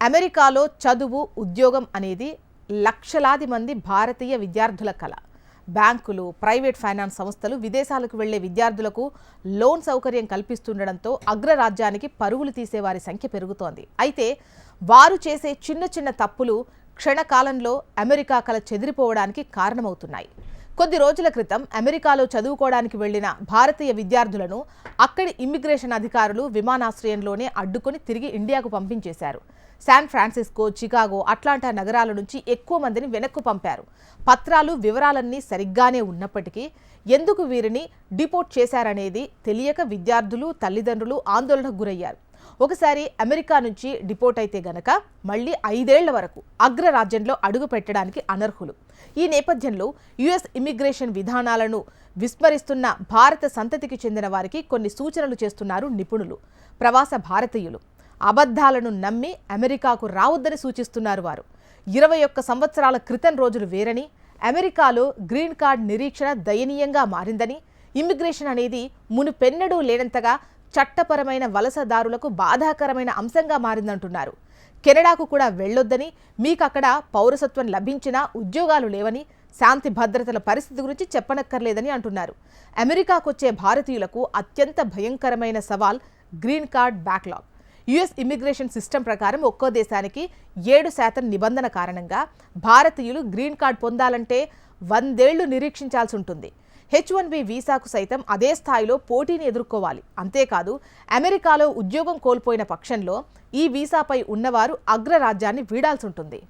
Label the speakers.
Speaker 1: అమెరికాలో చదువు ఉద్యోగం అనేది లక్షలాది మంది భారతీయ విద్యార్థుల కళ బ్యాంకులు ప్రైవేట్ ఫైనాన్స్ సంస్థలు విదేశాలకు వెళ్ళే విద్యార్థులకు లోన్ సౌకర్యం కల్పిస్తుండడంతో అగ్రరాజ్యానికి పరుగులు తీసేవారి సంఖ్య పెరుగుతోంది. అయితే వారు చేసే చిన్న చిన్న తప్పులు క్షణకాలంలో అమెరికా కళ చెదిరిపోవడానికి కారణమవుతున్నాయి. కొద్ది రోజుల క్రితం అమెరికాలో చదువుకోవడానికి వెళ్ళిన భారతీయ విద్యార్థులను అక్కడి ఇమ్మిగ్రేషన్ అధికారులు విమానాశ్రయంలోనే అడ్డుకొని తిరిగి ఇండియాకు పంపించేశారు. శాన్ ఫ్రాన్సిస్కో చికాగో అట్లాంటా నగరాల నుంచి ఎక్కువ మందిని వెనక్కు పంపారు. పత్రాలు వివరాలన్నీ సరిగ్గానే ఉన్నప్పటికీ ఎందుకు వీరిని డిపోర్ట్ చేశారనేది తెలియక విద్యార్థులు తల్లిదండ్రులు ఆందోళనకు గురయ్యారు. ఒకసారి అమెరికా నుంచి డిపోర్ట్ అయితే గనక మళ్ళీ ఐదేళ్ళ వరకు అగ్రరాజ్యంలో అడుగు పెట్టడానికి అనర్హులు. ఈ నేపథ్యంలో యుఎస్ ఇమ్మిగ్రేషన్ విధానాలను విస్మరిస్తున్న భారత సంతతికి చెందిన వారికి కొన్ని సూచనలు చేస్తున్నారు నిపుణులు. ప్రవాస భారతీయులు. అబద్ధాలను నమ్మి అమెరికాకు రావద్దని సూచిస్తున్నారు వారు. ఇరవై ఒక్క సంవత్సరాల క్రితం రోజులు వేరని అమెరికాలో గ్రీన్ కార్డ్ నిరీక్షణ దయనీయంగా మారిందని ఇమ్మిగ్రేషన్ అనేది మునుపెన్నడూ లేనంతగా చట్టపరమైన వలసదారులకు బాధాకరమైన అంశంగా మారిందంటున్నారు. కెనడాకు కూడా వెళ్ళొద్దని మీకు అక్కడ పౌరసత్వం లభించినా ఉద్యోగాలు లేవని శాంతి భద్రతల పరిస్థితి గురించి చెప్పనక్కర్లేదని అంటున్నారు. అమెరికాకొచ్చే భారతీయులకు అత్యంత భయంకరమైన సవాల్ green card backlog. US immigration system ప్రకారం ఒక్కో దేశానికి ఏడు శాతం నిబంధన కారణంగా భారతీయులు గ్రీన్ కార్డ్ పొందాలంటే వందేళ్ళు నిరీక్షించాల్సి ఉంటుంది. హెచ్ వన్ బి వీసాకు సైతం అదే స్థాయిలో పోటీని ఎదుర్కోవాలి. అంతేకాదు అమెరికాలో ఉద్యోగం కోల్పోయిన పక్షంలో ఈ వీసాపై ఉన్నవారు అగ్రరాజ్యాన్ని వీడాల్సి ఉంటుంది.